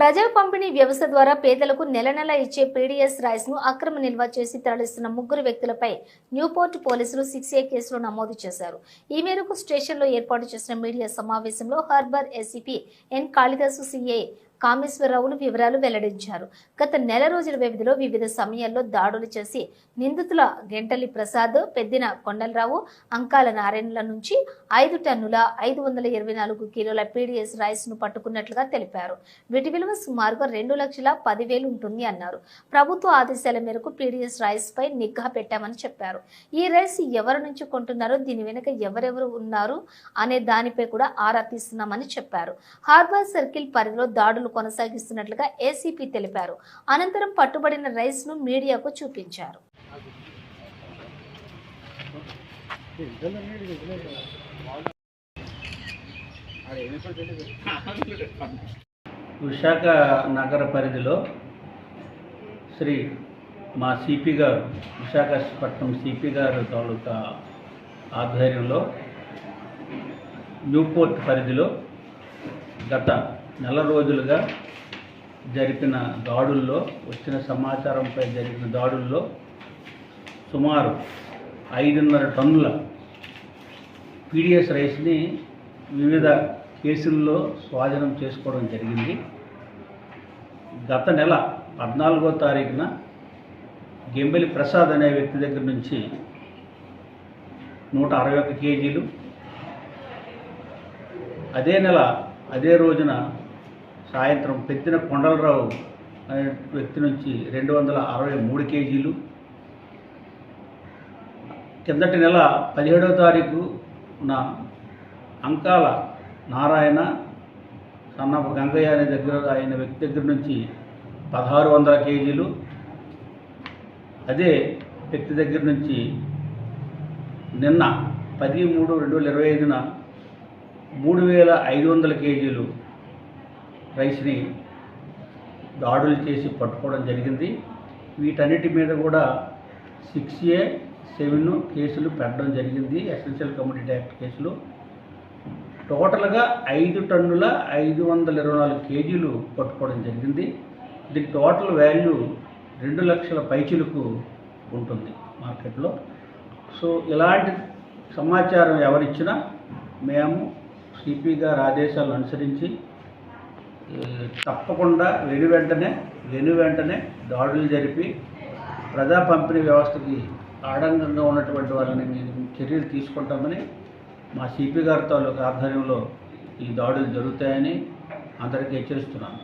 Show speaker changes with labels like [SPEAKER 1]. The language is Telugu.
[SPEAKER 1] ప్రజా పంపిణీ వ్యవస్థ ద్వారా పేదలకు నెల నెల ఇచ్చే పీడీఎస్ రైస్ను అక్రమ నిల్వ చేసి తరలిస్తున్న ముగ్గురు వ్యక్తులపై న్యూపోర్ట్ పోలీసులు సిక్స్ ఏ కేసులు నమోదు చేశారు. ఈ మేరకు స్టేషన్లో ఏర్పాటు చేసిన మీడియా సమావేశంలో harbour SCP N Kalidasu CI కామేశ్వరరావులు వివరాలు వెల్లడించారు. గత నెల రోజుల వ్యవధిలో వివిధ సమయాల్లో దాడులు చేసి నిందితుల గెంటలి ప్రసాద్ పెద్దిన కొండలరావు అంకాల నారాయణల నుంచి ఐదు టన్నుల ఐదు వందల ఇరవై నాలుగు కిలోల పీడీఎస్ రైస్ను పట్టుకున్నట్లుగా తెలిపారు. వీటి విలువ సుమారుగా రెండు లక్షల పదివేలు ఉంటుంది అన్నారు. ప్రభుత్వ ఆదేశాల మేరకు పీడీఎస్ రైస్ పై నిఘా పెట్టామని చెప్పారు. ఈ రైస్ ఎవరి నుంచి కొంటున్నారో దీని వెనుక ఎవరెవరు ఉన్నారు అనే దానిపై కూడా ఆరా తీస్తున్నామని చెప్పారు. హార్బర్ సర్కిల్ పరిధిలో దాడులు కొనసాగిస్తున్నట్లుగా ఏసీపీ తెలిపారు. అనంతరం పట్టుబడిన రైస్ను మీడియాకు చూపించారు.
[SPEAKER 2] విశాఖ నగర పరిధిలో శ్రీ మా సిపి గారు విశాఖపట్నం సిపి గారు తాలూకా ఆధ్వర్యంలో న్యూపోర్ట్ పరిధిలో గత నెల రోజులుగా జరిపిన దాడుల్లో వచ్చిన సమాచారంపై జరిగిన దాడుల్లో సుమారు ఐదున్నర టన్నుల పీడిఎస్ రైస్ని వివిధ కేసుల్లో స్వాధీనం చేసుకోవడం జరిగింది. గత నెల పద్నాలుగో తారీఖున గెంబెలి ప్రసాద్ అనే వ్యక్తి దగ్గర నుంచి నూట అరవై ఒక్క కేజీలు. అదే నెల అదే రోజున సాయంత్రం పెద్దిన కొండలరావు వ్యక్తి నుంచి రెండు వందల అరవై మూడు కేజీలు. కిందటి నెల పదిహేడవ తారీఖున అంకాల నారాయణ సన్నప గంగయ్య అనే దగ్గర ఆయన వ్యక్తి దగ్గర నుంచి పదహారు వందల కేజీలు. అదే వ్యక్తి దగ్గర నుంచి నిన్న పది మూడు రెండు వేల ఇరవై ఐదున మూడు వేల ఐదు వందల కేజీలు. రైస్ని దాడులు చేసి పట్టుకోవడం జరిగింది. వీటన్నిటి మీద కూడా సిక్స్ ఏ సెవెన్ కేసులు పెట్టడం జరిగింది. ఎసెన్షియల్ కమ్యూనిటీ యాక్ట్ కేసులు. టోటల్గా ఐదు టన్నుల ఐదు వందల ఇరవై నాలుగు కేజీలు పట్టుకోవడం జరిగింది. దీని టోటల్ వాల్యూ రెండు లక్షల పైచీలకు ఉంటుంది మార్కెట్లో. సో ఇలాంటి సమాచారం ఎవరిచ్చినా మేము సిపి గారి ఆదేశాలను అనుసరించి తప్పకుండా వెను వెంటనే వెను వెంటనే దాడులు జరిపి ప్రజా పంపిణీ వ్యవస్థకి ఆడంగంగా ఉన్నటువంటి వాళ్ళని మేము చర్యలు తీసుకుంటామని మా సిపి గారితో ఆధ్వర్యంలో ఈ దాడులు జరుగుతాయని అందరికీ హెచ్చరిస్తున్నాను.